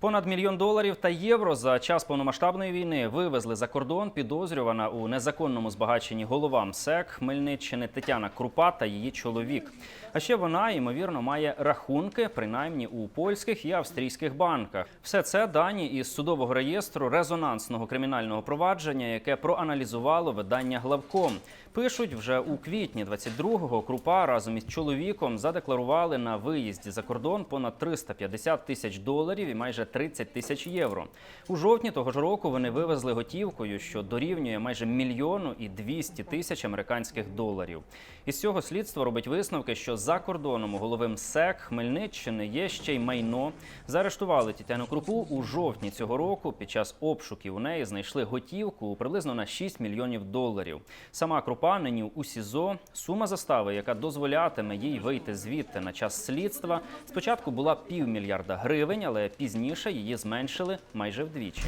Понад мільйон доларів та євро за час повномасштабної війни вивезли за кордон підозрювана у незаконному збагаченні голова МСЕК Хмельниччини Тетяна Крупа та її чоловік. А ще вона ймовірно має рахунки, принаймні у польських і австрійських банках. Все це дані із судового реєстру резонансного кримінального провадження, яке проаналізувало видання главком. Пишуть вже у квітні 22-го Крупа разом із чоловіком задекларували на виїзді за кордон понад 350 тисяч доларів і майже 30 тисяч євро. У жовтні того ж року вони вивезли готівкою, що дорівнює майже мільйону і 200 тисяч американських доларів. Із цього слідство робить висновки, що за кордоном у голови МСЕК Хмельниччини є ще й майно. Заарештували Тетяну Крупу у жовтні цього року. Під час обшуків у неї знайшли готівку приблизно на 6 мільйонів доларів. Сама Крупа нині у СІЗО. Сума застави, яка дозволятиме їй вийти звідти на час слідства, спочатку була півмільярда гривень, але пізніше її зменшили майже вдвічі.